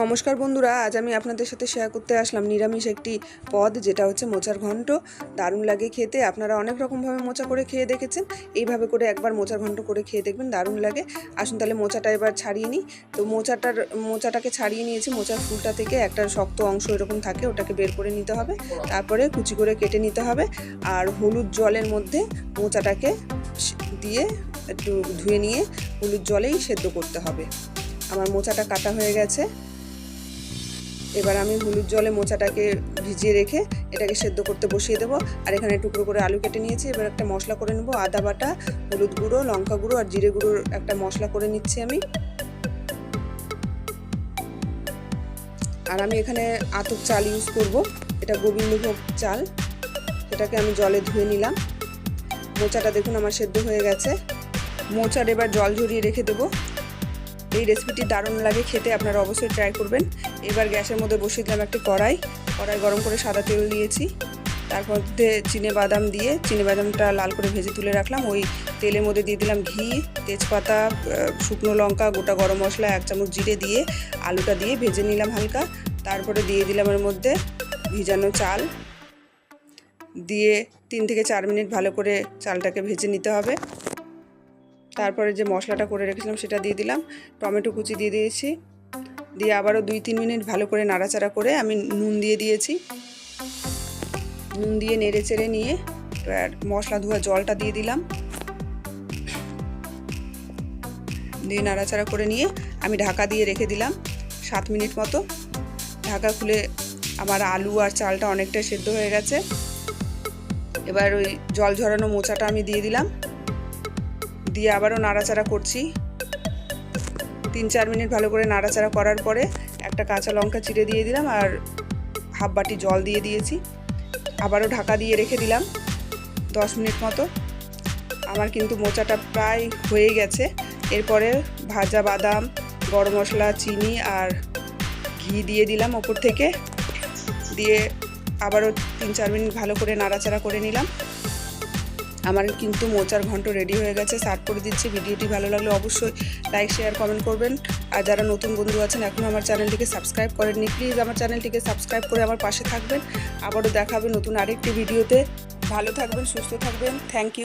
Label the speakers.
Speaker 1: নমস্কার বন্ধুরা, আজ আমি আপনাদের সাথে শেয়ার করতে আসলাম নিরামিষ একটি পদ, যেটা হচ্ছে মোচার ঘন্ট। দারুণ লাগে খেতে, আপনারা অনেক রকমভাবে মোচা করে খেয়ে দেখেছেন। এইভাবে করে একবার মোচার ঘন্ট করে খেয়ে দেখবেন, দারুণ লাগে। আসুন তাহলে মোচাটা এবার ছাড়িয়ে নিই। তো মোচাটার, মোচাটাকে ছাড়িয়ে নিয়েছি, মোচার ফুলটা থেকে একটা শক্ত অংশ এরকম থাকে, ওটাকে বের করে নিতে হবে। তারপরে কুচি করে কেটে নিতে হবে। আর হলুদ জলের মধ্যে মোচাটাকে দিয়ে একটু ধুয়ে নিয়ে হলুদ জলেই সেদ্ধ করতে হবে। আমার মোচাটা কাটা হয়ে গেছে। এবার আমি হলুদ জলে মোচাটাকে ভিজিয়ে রেখে এটাকে সেদ্ধ করতে বসিয়ে দেবো। আর এখানে টুকরো করে আলু কেটে নিয়েছি। এবার একটা মশলা করে নেব। আদা বাটা, হলুদ গুঁড়ো, লঙ্কা গুঁড়ো আর জিরে গুঁড়োর একটা মশলা করে নিচ্ছি আমি। আর আমি এখানে আতপ চাল ইউজ করব। এটা গোবিন্দভোগ চাল। এটাকে আমি জলে ধুয়ে নিলাম। মোচাটা দেখুন আমার সেদ্ধ হয়ে গেছে। মোচার এবার জল ঝরিয়ে রেখে দেবো। এই রেসিপিটি দারুণ লাগে খেতে, আপনারা অবশ্যই ট্রাই করবেন। এবার গ্যাসের মধ্যে বসিয়ে দিলাম একটি কড়াই। কড়াই গরম করে সাদা তেল দিয়েছি। তার মধ্যে চিনে বাদাম দিয়ে, চিনে বাদামটা লাল করে ভেজে তুলে রাখলাম। ওই তেলের মধ্যে দিয়ে দিলাম ঘি, তেজপাতা শুকনো লঙ্কা, গোটা গরম মশলা, এক চামচ জিরে দিয়ে আলুটা দিয়ে ভেজে নিলাম হালকা। তারপরে দিয়ে দিলাম এর মধ্যে ভিজানো চাল। দিয়ে তিন থেকে চার মিনিট ভালো করে চালটাকে ভেজে নিতে হবে। তারপরে যে মশলাটা করে রেখেছিলাম সেটা দিয়ে দিলাম, টমেটো কুচি দিয়ে দিয়েছি। দিয়ে আবারও দুই তিন মিনিট ভালো করে নাড়াচাড়া করে আমি নুন দিয়ে দিয়েছি। নুন দিয়ে নেড়ে চেড়ে নিয়ে এবার মশলা ধোয়া জলটা দিয়ে দিলাম। দিয়ে নাড়াচাড়া করে নিয়ে আমি ঢাকা দিয়ে রেখে দিলাম সাত মিনিট মতো। ঢাকা খুলে আমার আলু আর চালটা অনেকটা সেদ্ধ হয়ে গেছে। এবার ওই জল ঝরানো মোচাটা আমি দিয়ে দিলাম। দিয়ে আবারও নাড়াচাড়া করছি। তিন চার মিনিট ভালো করে নাড়াচাড়া করার পরে একটা কাঁচা লঙ্কা চিড়ে দিয়ে দিলাম আর হাফ বাটি জল দিয়ে দিয়েছি। আবারও ঢাকা দিয়ে রেখে দিলাম দশ মিনিট মতো। আমার কিন্তু মোচাটা প্রায় হয়ে গেছে। এরপরে ভাজা বাদাম, গরম মশলা, চিনি আর ঘি দিয়ে দিলাম ওপর থেকে। দিয়ে আবারও তিন চার মিনিট ভালো করে নাড়াচাড়া করে নিলাম। আমার কিন্তু মোচার ঘন্ট রেডি হয়ে গেছে সার্ভ করে দিচ্ছি, ভিডিওটি ভালো লাগলে অবশ্যই লাইক শেয়ার কমেন্ট করবেন। আর যারা নতুন বন্ধু আছেন এখনও আমার চ্যানেলটিকে সাবস্ক্রাইব করেননি প্লিজ আমার চ্যানেলটিকে সাবস্ক্রাইব করে আমার পাশে থাকবেন। আবারও দেখাবে নতুন আরেকটি ভিডিওতে ভালো থাকবেন, সুস্থ থাকবেন। Thank you